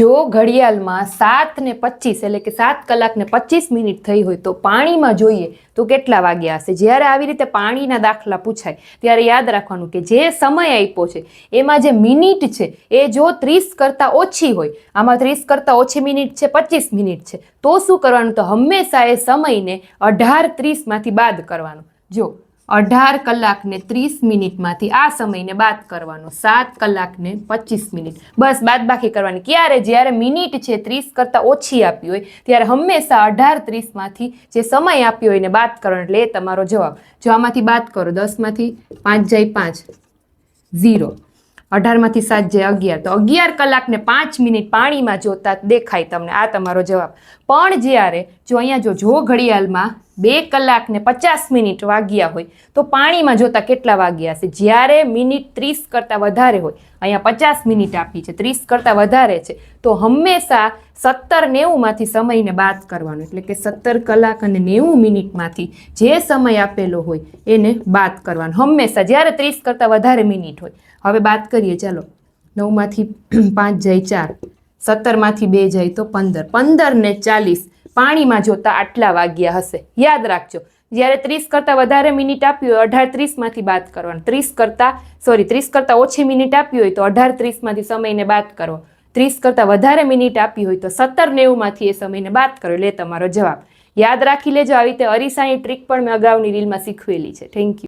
જો ઘડિયાળમાં સાત ને પચીસ એટલે કે સાત કલાક ને પચીસ મિનિટ થઈ હોય તો પાણીમાં જોઈએ તો કેટલા વાગ્યા હશે? જ્યારે આવી રીતે પાણીના દાખલા પૂછાય, ત્યારે યાદ રાખવાનું કે જે સમય આપ્યો છે, એમાં જે મિનિટ છે, એ જો ત્રીસ કરતાં ઓછી હોય, આમાં ત્રીસ કરતાં ઓછી મિનિટ છે, પચીસ મિનિટ છે, તો શું કરવાનું? તો હંમેશા એ સમયને અઢાર ત્રીસમાંથી બાદ કરવાનું. જો અઢાર કલાક ને ત્રીસ મિનિટમાંથી આ સમયને બાદ કરવાનો, સાત કલાક ને પચીસ મિનિટ. બસ બાદ બાકી કરવાની. ક્યારે? જ્યારે મિનિટ છે ત્રીસ કરતાં ઓછી આપી હોય, ત્યારે હંમેશા અઢાર ત્રીસમાંથી જે સમય આપ્યો હોય એને બાદ કરવાનો. એટલે એ તમારો જવાબ. જો આમાંથી બાદ કરો, દસમાંથી પાંચ જાય પાંચ, ઝીરો. અઢારમાંથી સાત જાય અગિયાર. તો અગિયાર કલાકને પાંચ મિનિટ પાણીમાં જોતા દેખાય તમને. આ તમારો જવાબ. પણ જ્યારે, જો અહીંયા જો જો ઘડિયાળમાં બે કલાક ને પચાસ મિનિટ વાગ્યા હોય, તો પાણીમાં જોતા કેટલા વાગ્યા હશે? જ્યારે મિનિટ ત્રીસ કરતાં વધારે હોય, અહીંયા પચાસ મિનિટ આપી છે, ત્રીસ કરતાં વધારે છે, તો હંમેશા સત્તર નેવુંમાંથી સમયને બાદ કરવાનો, એટલે કે સત્તર કલાક અને નેવું મિનિટમાંથી જે સમય આપેલો હોય, એને બાદ કરવાનો. હંમેશા, જ્યારે ત્રીસ કરતાં વધારે મિનિટ હોય. હવે બાદ કરીએ, ચાલો. નવમાંથી પાંચ જાય ચાર, સત્તરમાંથી બે જાય તો પંદર. પંદર ને ચાલીસ પાણીમાં જોતા આટલા વાગ્યા હશે. યાદ રાખજો, જ્યારે ત્રીસ કરતાં વધારે મિનિટ આપી હોય, અઢાર ત્રીસમાંથી બાદ કરવાનું. ત્રીસ કરતાં સોરી ત્રીસ કરતાં ઓછી મિનિટ આપી હોય તો અઢાર ત્રીસમાંથી સમયને બાદ કરો. ત્રીસ કરતાં વધારે મિનિટ આપી હોય તો સત્તર નેવુંમાંથી એ સમયને બાદ કરો. એટલે તમારો જવાબ. યાદ રાખી લેજો, આવી રીતે અરીસાની ટ્રીક પણ મેં અગાઉની રીલમાં શીખવેલી છે. Thank you